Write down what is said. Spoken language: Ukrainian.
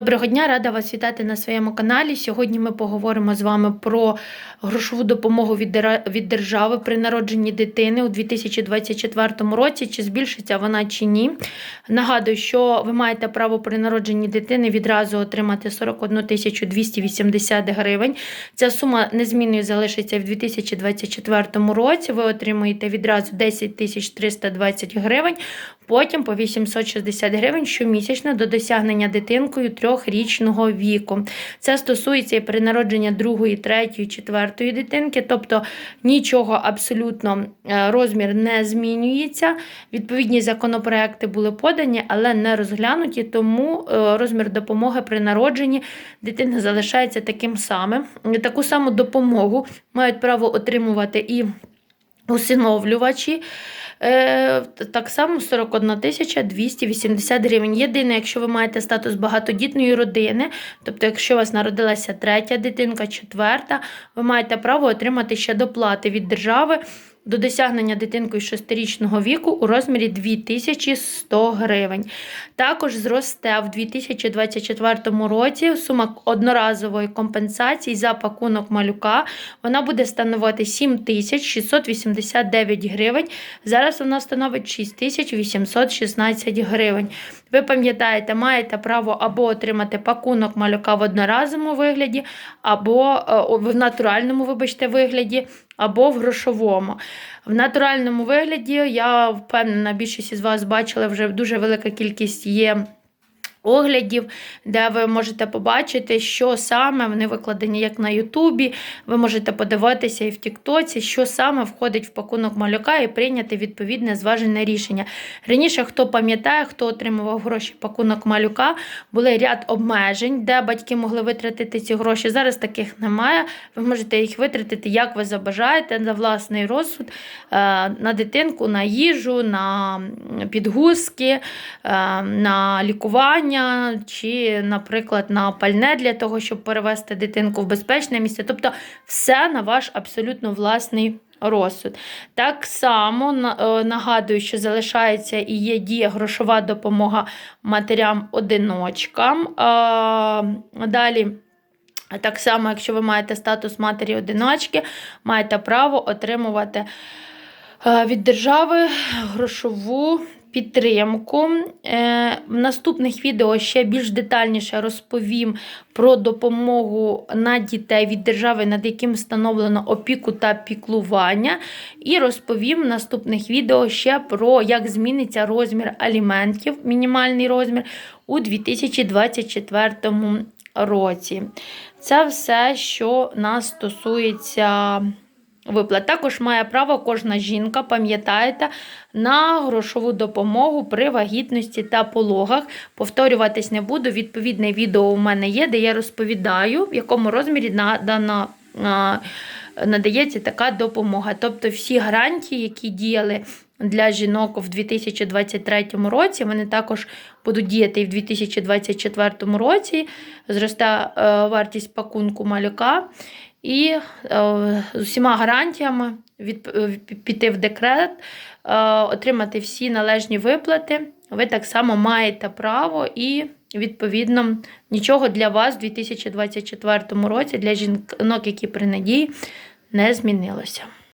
Доброго дня, рада вас вітати на своєму каналі. Сьогодні ми поговоримо з вами про грошову допомогу від держави при народженні дитини у 2024 році. Чи збільшиться вона чи ні? Нагадую, що ви маєте право при народженні дитини відразу отримати 41 тисячу 280 гривень. Ця сума незмінною залишиться в 2024 році. Ви отримуєте відразу 10 тисяч 320 гривень. Потім по 860 гривень щомісячно до досягнення дитинкою трьохрічного віку. Це стосується і при народженні другої, третьої, четвертої дитинки, тобто нічого абсолютно е, розмір не змінюється. Відповідні законопроекти були подані, але не розглянуті, тому е, розмір допомоги при народженні дитини залишається таким самим. Таку саму допомогу мають право отримувати і усиновлювачі. Е, так само 41 тисяча 280 гривень. Єдине, якщо ви маєте статус багатодітної родини, тобто, якщо у вас народилася третя дитинка, четверта, ви маєте право отримати ще доплати від держави до досягнення дитинкою 6-річного віку у розмірі 2100 гривень. Також зросте в 2024 році сума одноразової компенсації за пакунок малюка. Вона буде становити 7689 гривень. Зараз вона становить 6816 гривень. Ви пам'ятаєте, маєте право або отримати пакунок малюка в одноразовому вигляді, або е, в натуральному, вибачте, вигляді, або в грошовому. В натуральному вигляді я впевнена, більшість із вас бачила вже дуже велика кількість є. Оглядів, де ви можете побачити, що саме вони викладені як на Ютубі. Ви можете подивитися і в Тіктоці, що саме входить в пакунок малюка і прийняти відповідне зважене рішення. Раніше, хто пам'ятає, хто отримував гроші в пакунок малюка, були ряд обмежень, де батьки могли витратити ці гроші. Зараз таких немає. Ви можете їх витратити, як ви забажаєте, за власний розсуд, е, на дитинку, на їжу, на підгузки, е, на лікування чи, наприклад, на пальне для того, щоб перевести дитинку в безпечне місце. Тобто, все на ваш абсолютно власний розсуд. Так само е, нагадую, що залишається і є дія грошова допомога матерям-одиночкам. Далі. Так само, якщо ви маєте статус матері-одиначки, маєте право отримувати е, від держави грошову підтримку. Е, В наступних відео ще більш детальніше розповім про допомогу на дітей від держави, над яким встановлено опіку та піклування. І розповім в наступних відео ще про як зміниться розмір аліментів, мінімальний розмір у 2024 році. Це все, що нас стосується виплат. Також має право кожна жінка, пам'ятаєте, на грошову допомогу при вагітності та пологах. Повторюватись не буду. Відповідне відео у мене є, де я розповідаю, в якому розмірі надана. Надається така допомога. Тобто всі гарантії, які діяли для жінок в 2023 році, вони також будуть діяти і в 2024 році. Зросте е, вартість пакунку малюка. І е, з усіма гарантіями від, е, піти в декрет, е, отримати всі належні виплати. Ви так само маєте право і, відповідно, нічого для вас у 2024 році, для жінок, які при надії, не змінилося.